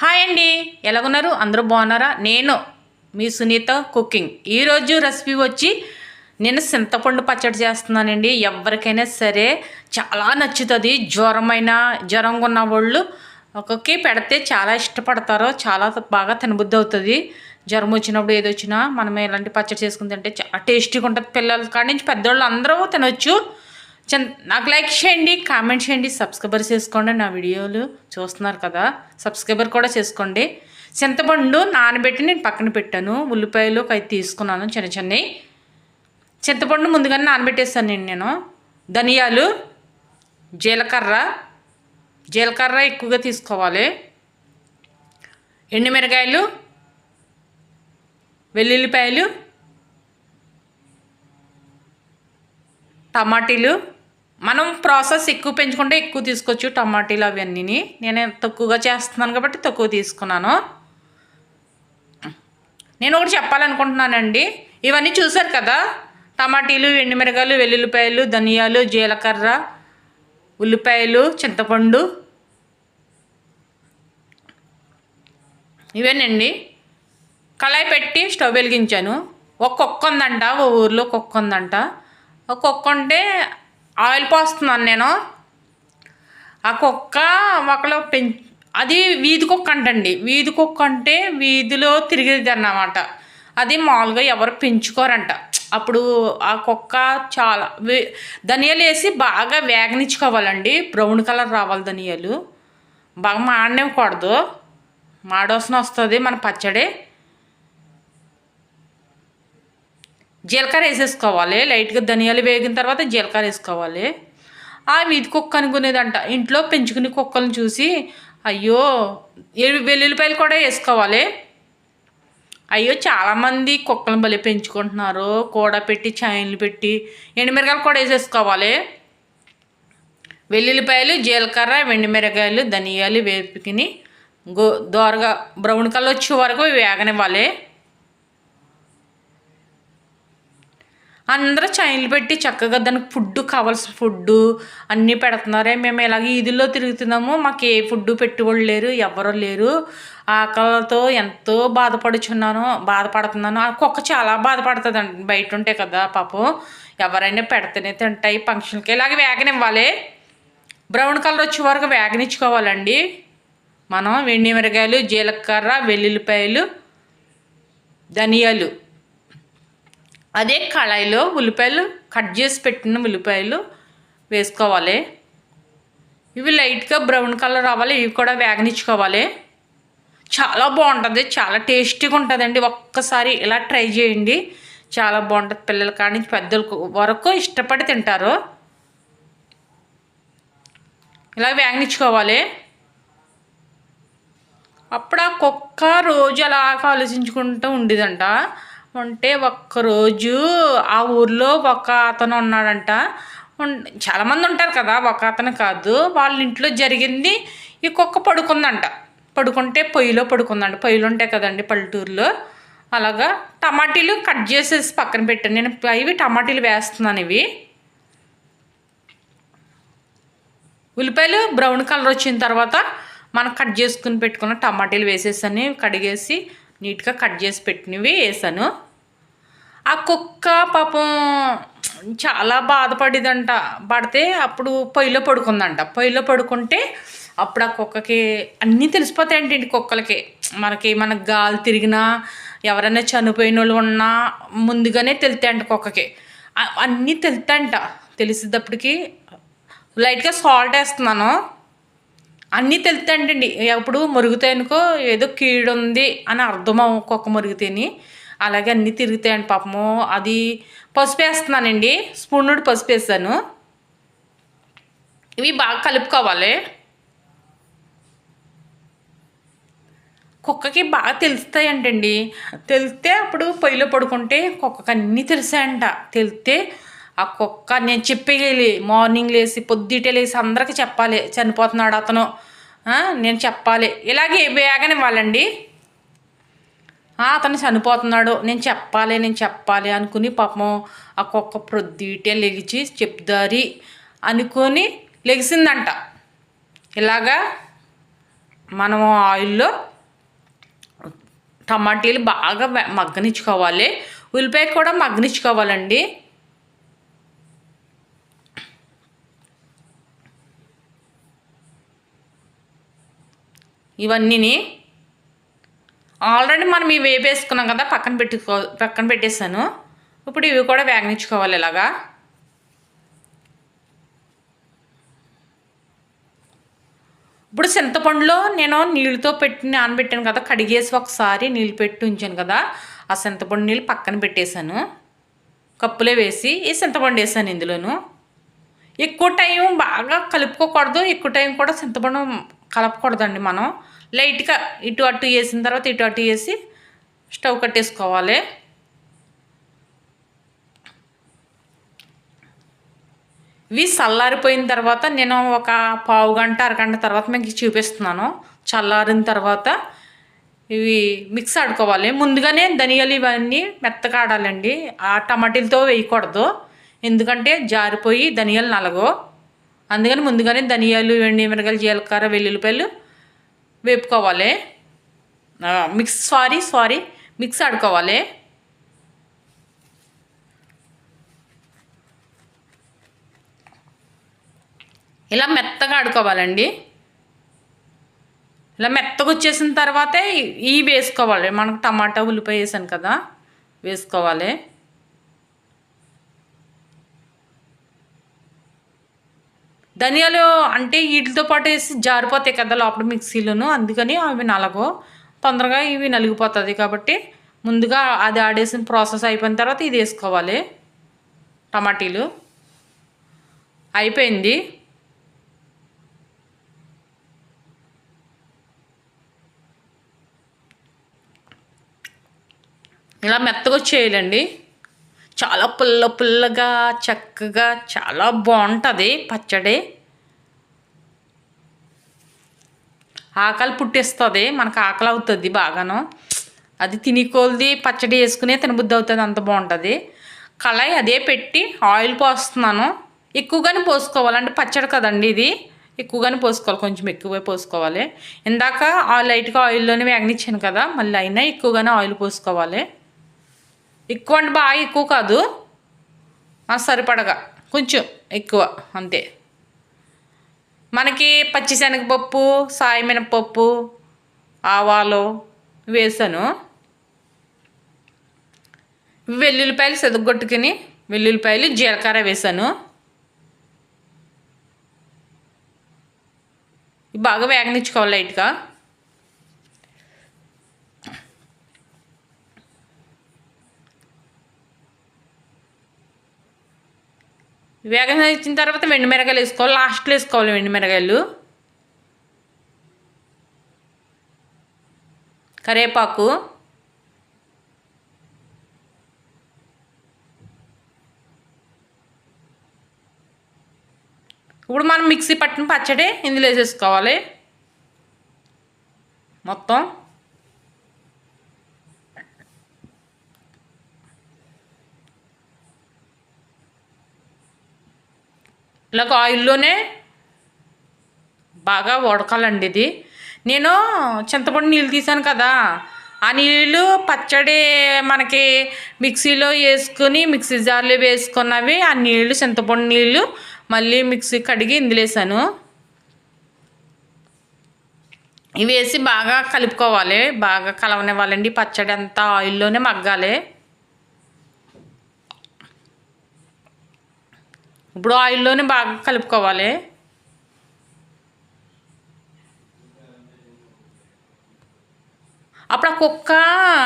Hi అండి. ఎలాగున్నారు? అందరూ బాగున్నారా? నేను మీ సునీత కుకింగ్. ఈరోజు రెసిపీ వచ్చి నేను చింతపండు పచ్చడి చేస్తున్నానండి. ఎవరికైనా సరే చాలా నచ్చుతుంది. జ్వరమైన జ్వరంగా ఉన్న వాళ్ళు ఒక్కొక్క పెడితే చాలా ఇష్టపడతారు చాలా బాగా తినబుద్ధి అవుతుంది జ్వరం వచ్చినప్పుడు ఏది వచ్చినా మనం ఇలాంటి పచ్చడి చేసుకుని తింటే చాలా టేస్టీగా ఉంటుంది. పిల్లల కాడి నుంచి పెద్దవాళ్ళు అందరూ తినొచ్చు. నాకు లైక్ చేయండి కామెంట్ చేయండి సబ్స్క్రైబర్ చేసుకోండి నా వీడియోలు చూస్తున్నారు కదా సబ్స్క్రైబర్ కూడా చేసుకోండి. చింతపండు నానబెట్టి నేను పక్కన పెట్టాను ఉల్లిపాయలు అయితే తీసుకున్నాను చిన్న చిన్నవి. చింతపండు ముందుగానే నానబెట్టేస్తాను నేను నేను. ధనియాలు జీలకర్ర జీలకర్ర ఎక్కువగా తీసుకోవాలి. ఎండుమిరకాయలు వెల్లుల్లిపాయలు టమాటీలు మనం ప్రాసెస్ ఎక్కువ పెంచుకుంటే ఎక్కువ తీసుకోవచ్చు టమాటీలు అవన్నీ నేను తక్కువగా చేస్తున్నాను కాబట్టి తక్కువ తీసుకున్నాను. నేను ఒకటి చెప్పాలనుకుంటున్నానండి. ఇవన్నీ చూసారు కదా? టమాటీలు ఎండుమిరకాయలు వెల్లుల్లిపాయలు ధనియాలు జీలకర్ర ఉల్లిపాయలు చింతపండు. ఇవేనండి. కళాయి పెట్టి స్టవ్ వెలిగించాను. ఒక కుక్క ఉందంట ఓ ఊర్లో కుక్క ఉందంట. ఒక కుక్క ఉంటే ఆయిల్ పోస్తున్నాను నేను. ఆ కుక్క ఒకలో పెం అది వీధి కుక్క అంటండి. వీధి కుక్క అంటే వీధిలో తిరిగేది అన్నమాట. అది మామూలుగా ఎవరు పెంచుకోరంట. అప్పుడు ఆ కుక్క చాలా వే- ధనియాలు వేసి బాగా వేగనిచ్చుకోవాలండి. బ్రౌన్ కలర్ రావాలి ధనియాలు. బాగా మాడనివ్వకూడదు మాడోసన వస్తుంది మన పచ్చడి. జీలకర్ర వేసేసుకోవాలి. లైట్గా ధనియాలు వేగిన తర్వాత జీలకర్ర వేసుకోవాలి. ఆ వీధి కుక్క అనుకునేదంట. ఇంట్లో పెంచుకునే కుక్కలను చూసి అయ్యో ఏ- వెల్లుల్లిపాయలు కూడా వేసుకోవాలి. అయ్యో చాలామంది కుక్కలను బలి పెంచుకుంటున్నారు. కూడ పెట్టి చైన్లు పెట్టి ఎండుమిరకాయలు కూడా వేసేసుకోవాలి. వెల్లుల్లిపాయలు జీలకర్ర వెండిమిరకాయలు ధనియాలు వేపుకుని గో దోరగా బ్రౌన్ కలర్ వచ్చే వరకు వేగనివ్వాలి. అందరూ చైన్లు పెట్టి చక్కగా దానికి ఫుడ్ కావాల్సిన ఫుడ్ అన్నీ పెడుతున్నారే. మేము ఇలాగ ఈదుల్లో తిరుగుతున్నాము. మాకు ఏ ఫుడ్ పెట్టుబడి లేరు ఎవరు లేరు. ఆకలితో ఎంతో బాధపడుచున్నాను బాధపడుతున్నాను. ఆ కుక్క చాలా బాధపడుతుంది అండి బయట ఉంటే కదా పాపం. ఎవరైనా పెడితేనే తింటాయి ఫంక్షన్కి ఇలాగ వేగనివ్వాలి బ్రౌన్ కలర్ వచ్చే వరకు వేగనిచ్చుకోవాలండి మనం వెండి మిరగాయలు జీలకర్ర వెల్లుల్లిపాయలు ధనియాలు అదే కళాయిలో ఉల్లిపాయలు కట్ చేసి పెట్టిన ఉల్లిపాయలు వేసుకోవాలి. ఇవి లైట్గా బ్రౌన్ కలర్ అవ్వాలి ఇవి కూడా వేగనిచ్చుకోవాలి. చాలా బాగుంటుంది చాలా టేస్టీగా ఉంటుందండి. ఒక్కసారి ఇలా ట్రై చేయండి. చాలా బాగుంటుంది. పిల్లల కాడి నుంచి పెద్దల వరకు ఇష్టపడి తింటారు. ఇలా వేగనిచ్చుకోవాలి. అప్పుడు ఆ కుక్క రోజు అలా ఆలోచించుకుంటూ ఉండేదంట. ఉంటే ఒక్కరోజు ఆ ఊర్లో ఒక అతను ఉన్నాడంట. చాలామంది ఉంటారు కదా ఒక అతను కాదు. వాళ్ళ ఇంట్లో జరిగింది ఈ కుక్క పడుకుందంట. పడుకుంటే పొయ్యిలో పడుకుందంట. పొయ్యిలు ఉంటాయి కదండి పల్లెటూరులో. అలాగా టమాటీలు కట్ చేసేసి పక్కన పెట్టాను. నేను ఇవి టమాటీలు వేస్తున్నాను ఇవి. ఉల్లిపాయలు బ్రౌన్ కలర్ వచ్చిన తర్వాత మనం కట్ చేసుకుని పెట్టుకున్న టమాటీలు వేసేసాను కడిగేసి నీట్గా కట్ చేసి పెట్టినవి వేసాను. ఆ కుక్క పాపం చాలా బాధపడేదంట. పడితే అప్పుడు పొయ్యిలో పడుకుందంట. పొయ్యిలో పడుకుంటే అప్పుడు ఆ కుక్కకి అన్నీ తెలిసిపోతాయండి కుక్కలకి. మనకి మన గాలి తిరిగినా ఎవరైనా చనిపోయిన వాళ్ళు ఉన్నా ముందుగానే తెలుతాయంట కుక్కకి. అన్నీ తెలుతాయంట. తెలిసేటప్పటికి లైట్గా సాల్ట్ వేస్తున్నాను. అన్నీ తెలుతాయంటండి. ఎప్పుడు మురుగుతాయనుకో ఏదో కీడు ఉంది అని అర్థం కుక్క మురుగుతేని. అలాగే అన్నీ తిరుగుతాయండి పాపము. అది పసుపు వేస్తున్నానండి స్పూన్ నుండి పసుపు వేస్తాను ఇవి బాగా కలుపుకోవాలి. కుక్కకి బాగా తెలుస్తాయంటండి. తెలిస్తే అప్పుడు పొయ్యిలో పడుకుంటే కుక్కకి అన్నీ తెలిసాయంట తెలిస్తే ఆ కుక్క నేను చెప్పేయాలి మార్నింగ్ లేసి పొద్దుటే లేసి అందరికీ చెప్పాలి. చనిపోతున్నాడు అతను. నేను చెప్పాలి. ఇలాగే వేగనివ్వాలండి. అతను చనిపోతున్నాడు. నేను చెప్పాలి నేను చెప్పాలి అనుకుని పాపం ఆ కుక్క ప్రొద్దుటే లెగిచి చెప్దారి అనుకొని లెగిసిందంట. ఇలాగా మనము ఆయిల్లో టమాటీలు బాగా మగ్గనిచ్చుకోవాలి. ఉల్లిపాయ కూడా మగ్గనిచ్చుకోవాలండి. ఇవన్నీని ఆల్రెడీ మనం ఇవి వేపేసుకున్నాం కదా పక్కన పెట్టుకో పక్కన పెట్టేశాను. ఇప్పుడు ఇవి కూడా వేగనిచ్చుకోవాలి ఇలాగా. ఇప్పుడు చింతపండులో నేను నీళ్ళతో పెట్టి నానబెట్టాను కదా కడిగేసి ఒకసారి నీళ్ళు పెట్టి ఉంచాను కదా ఆ చింతపండు నీళ్ళు పక్కన పెట్టేశాను. కప్పులో వేసి ఈ చింతపండు వేసాను ఇందులోను. ఎక్కువ టైం బాగా కలుపుకోకూడదు ఎక్కువ టైం కూడా చింతపండు కలపకూడదండి మనం. లైట్గా ఇటు అటు వేసిన తర్వాత ఇటు అటు వేసి స్టవ్ కట్టేసుకోవాలి. ఇవి చల్లారిపోయిన తర్వాత నేను ఒక పావు గంట అరగంట తర్వాత మీకు చూపిస్తున్నాను. చల్లారిన తర్వాత ఇవి మిక్స్ ఆడుకోవాలి. ముందుగానే ధనియాలు ఇవన్నీ మెత్తగా ఆడాలండి. ఆ టమాటీలతో వేయకూడదు. ఎందుకంటే జారిపోయి ధనియాలు నలగో అందుకని ముందుగానే ధనియాలు వెండి మిరగలు జీలకర్ర వెల్లుల్లిపాయలు వేపుకోవాలి. మిక్స్ సారీ సారీ మిక్స్ ఆడుకోవాలి. ఇలా మెత్తగా ఆడుకోవాలండి. ఇలా మెత్తగా వచ్చేసిన తర్వాతే ఇవి వేసుకోవాలి. మనకు టమాటా ఉల్లిపాయ వేసాను కదా వేసుకోవాలి. ధనియాలు అంటే వీటితో పాటు వేసి జారిపోతాయి కదా లోపల మిక్సీలోను. అందుకని అవి నలగో తొందరగా ఇవి నలిగిపోతుంది కాబట్టి ముందుగా అది ఆడేసిన ప్రాసెస్ అయిపోయిన తర్వాత ఇది వేసుకోవాలి. టమాటీలు. అయిపోయింది. ఇలా మెత్తగా వచ్చేయాలండి. చాలా పుల్ల పుల్లగా చక్కగా చాలా బాగుంటుంది పచ్చడి. ఆకలి పుట్టిస్తుంది మనకు ఆకలి అవుతుంది బాగాను. అది తినికోల్ది పచ్చడి వేసుకునే తినబుద్ధి అవుతుంది అంత బాగుంటుంది. కళాయి అదే పెట్టి ఆయిల్ పోస్తున్నాను. ఎక్కువగానే పోసుకోవాలంటే పచ్చడి కదండి ఇది. ఎక్కువగానే పోసుకోవాలి కొంచెం ఎక్కువే పోసుకోవాలి. ఇందాక ఆ లైట్గా ఆయిల్లోనే వేగనిచ్చాను కదా మళ్ళీ అయినా ఎక్కువగానే ఆయిల్ పోసుకోవాలి. ఎక్కువ అంటే బాగా ఎక్కువ కాదు. సరిపడగా. కొంచెం ఎక్కువ అంతే. మనకి పచ్చిశనగపప్పు సాయి మినపప్పు ఆవాలు వేసాను. వెల్లుల్లిపాయలు సెదగొట్టుకుని వెల్లుల్లిపాయలు జీలకర్ర వేసాను. బాగా వేగనిచ్చుకోవాలి లైట్గా. వేగంగా ఇచ్చిన తర్వాత వెండి మిరగాయలు వేసుకోవాలి. లాస్ట్లో వేసుకోవాలి వెండి మిరగాయలు. కరివేపాకు ఇప్పుడు మనం మిక్సీ పట్టిన పచ్చడి ఇందులో వేసేసుకోవాలి. మొత్తం. ఇలాగ ఆయిల్లోనే బాగా ఉడకాలండి ఇది. నేను చింతపండు నీళ్ళు తీసాను కదా ఆ నీళ్ళు పచ్చడి మనకి మిక్సీలో వేసుకుని మిక్సీ జార్లో వేసుకున్నవి ఆ నీళ్ళు చింతపండు నీళ్ళు మళ్ళీ మిక్సీ కడిగి ఇందులేసాను ఇవి వేసి బాగా కలుపుకోవాలి బాగా కలవనివ్వాలండి. పచ్చడి అంతా ఆయిల్లోనే మగ్గాలి. ఇప్పుడు ఆయిల్లోనే బాగా కలుపుకోవాలి. అప్పుడు ఆ కుక్క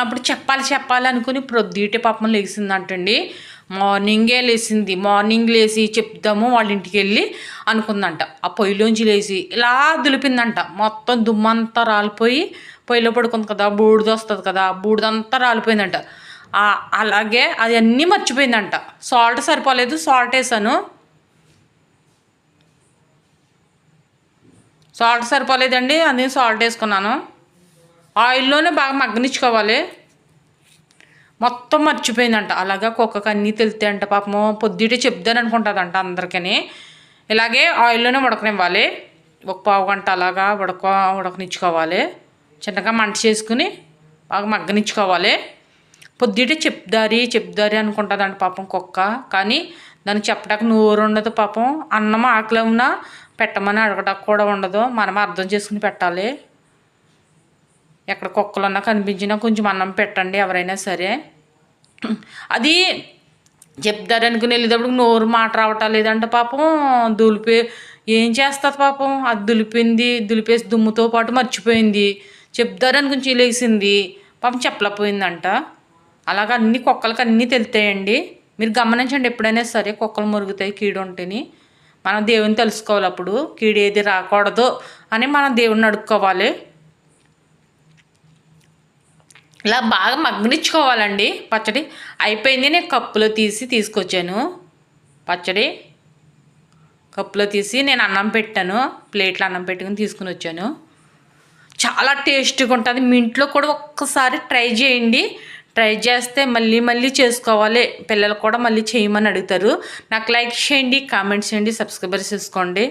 అప్పుడు చెప్పాలి చెప్పాలి అనుకుని ప్రొద్దుటే పాపం లేచిందంటండి. మార్నింగే లేచింది. మార్నింగ్ లేచి చెప్దాము వాళ్ళ ఇంటికి వెళ్ళి అనుకుందంట. ఆ పొయ్యిలోంచి లేచి ఇలా దులిపిందంట. మొత్తం దుమ్మంతా రాలిపోయి పొయ్యిలో పడుకుంది కదా బూడిద వస్తుంది కదా బూడిదంతా రాలిపోయిందంట. అలాగే అది అన్నీ మర్చిపోయిందంట. సాల్ట్ సరిపోలేదు సాల్ట్ వేసాను. సాల్ట్ సరిపోలేదండి అందుకే సాల్ట్ వేసుకున్నాను. ఆయిల్లోనే బాగా మగ్గనిచ్చుకోవాలి. మొత్తం మర్చిపోయిందంట. అలాగా కుక్కకి అన్నీ తెలితే అంట పాపము. పొద్దుటే చెప్దాను అనుకుంటుందంట అందరికీ ఇలాగే ఆయిల్లోనే ఉడకనివ్వాలి. ఒక పావు గంట అలాగా ఉడక ఉడకనిచ్చుకోవాలి. చిన్నగా మంట చేసుకుని బాగా మగ్గనిచ్చుకోవాలి. పొద్దుటే చెప్దారి చెప్దారి అనుకుంటుందండి పాపం కుక్క. కానీ దాన్ని చెప్పడానికి నోరు ఉండదు పాపం. అన్నం ఆకలి ఉన్నా పెట్టమని అడగడానికి కూడా ఉండదు. మనం అర్థం చేసుకుని పెట్టాలి. ఎక్కడ కుక్కలున్నా కనిపించినా కొంచెం అన్నం పెట్టండి ఎవరైనా సరే. అది చెప్తారు అనుకుని వెళ్ళేటప్పుడు నోరు మాట రావటం లేదంటే పాపం. దులిపే ఏం చేస్తుంది పాపం? అది దులిపింది దులిపేసి దుమ్ముతో పాటు మర్చిపోయింది. చెప్తారు అనుకుని లేచింది పాపం చెప్పలేకపోయిందంట. అలాగ అన్ని కుక్కలకి అన్నీ తెలుతాయండి. మీరు గమనించండి ఎప్పుడైనా సరే కుక్కలు మురుగుతాయి కీడు ఉంటేని. మనం దేవుని తెలుసుకోవాలి అప్పుడు. కీడు ఏది రాకూడదు అని మనం దేవుడిని అడుక్కోవాలి. ఇలా బాగా మగ్గనిచ్చుకోవాలండి. పచ్చడి అయిపోయింది నేను కప్పులో తీసి తీసుకొచ్చాను. పచ్చడి కప్పులో తీసి నేను అన్నం పెట్టాను. ప్లేట్లో అన్నం పెట్టుకుని తీసుకుని వచ్చాను. చాలా టేస్ట్గా ఉంటుంది. మీ ఇంట్లో కూడా ఒక్కసారి ట్రై చేయండి. ట్రై చేస్తే మళ్ళీ మళ్ళీ చేసుకోవాలి. పిల్లలు కూడా మళ్ళీ చేయమని అడుగుతారు. నాకు లైక్ చేయండి కామెంట్స్ చేయండి సబ్స్క్రైబర్ చేసుకోండి.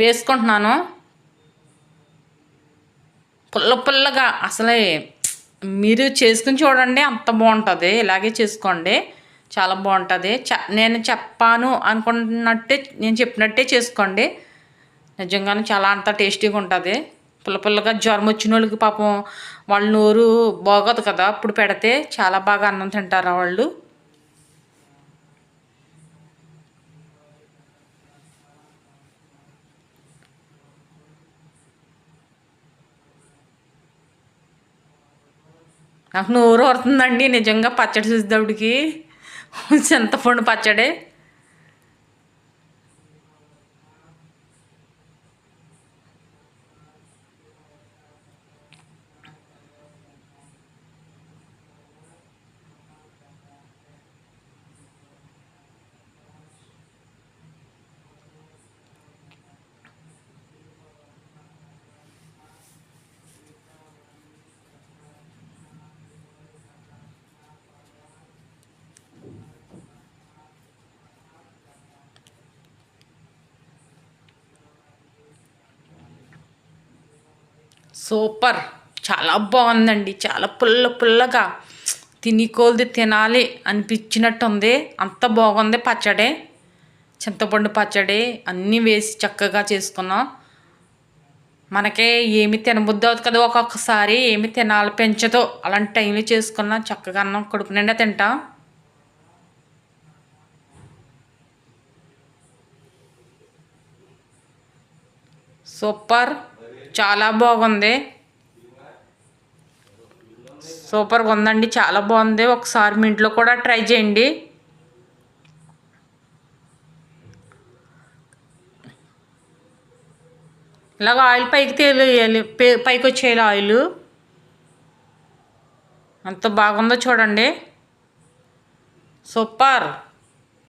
వేసుకుంటున్నాను. పుల్ల పుల్లగా. అసలే మీరు చేసుకుని చూడండి అంత బాగుంటుంది. ఇలాగే చేసుకోండి. చాలా బాగుంటుంది. చ నేను చెప్పాను అనుకున్నట్టే నేను చెప్పినట్టే చేసుకోండి. నిజంగానే చాలా అంత టేస్టీగా ఉంటుంది. పుల్ల పుల్లగా జ్వరం వచ్చిన వాళ్ళకి పాపం వాళ్ళ నోరు బాగోదు కదా అప్పుడు పెడితే చాలా బాగా అన్నం తింటారు వాళ్ళు? నాకు నోరు వరుతుందండి నిజంగా పచ్చడి చూసేటప్పటికి. చింతపండు పచ్చడి. సూపర్. చాలా బాగుందండి. చాలా పుల్ల పుల్లగా. తిని కోల్ది తినాలి అనిపించినట్టు ఉంది అంత బాగుంది పచ్చడి. చింతపండు పచ్చడి. అన్నీ వేసి చక్కగా చేసుకున్నాం. మనకే ఏమి తినబుద్ధి అవుతుంది కదా ఒక్కొక్కసారి. ఏమి తినాలి పెంచదో. అలాంటి టైంలో చేసుకున్నా చక్కగా అన్నం కడుపు నిండా తింటాం. సూపర్. చాలా బాగుంది. సూపర్గా ఉందండి చాలా బాగుంది. ఒకసారి మీ ఇంట్లో కూడా ట్రై చేయండి. ఇలాగ ఆయిల్ పైకి తేలియాలి పైకి వచ్చేయాలి ఆయిల్. అంత బాగుందో చూడండి. సూపర్.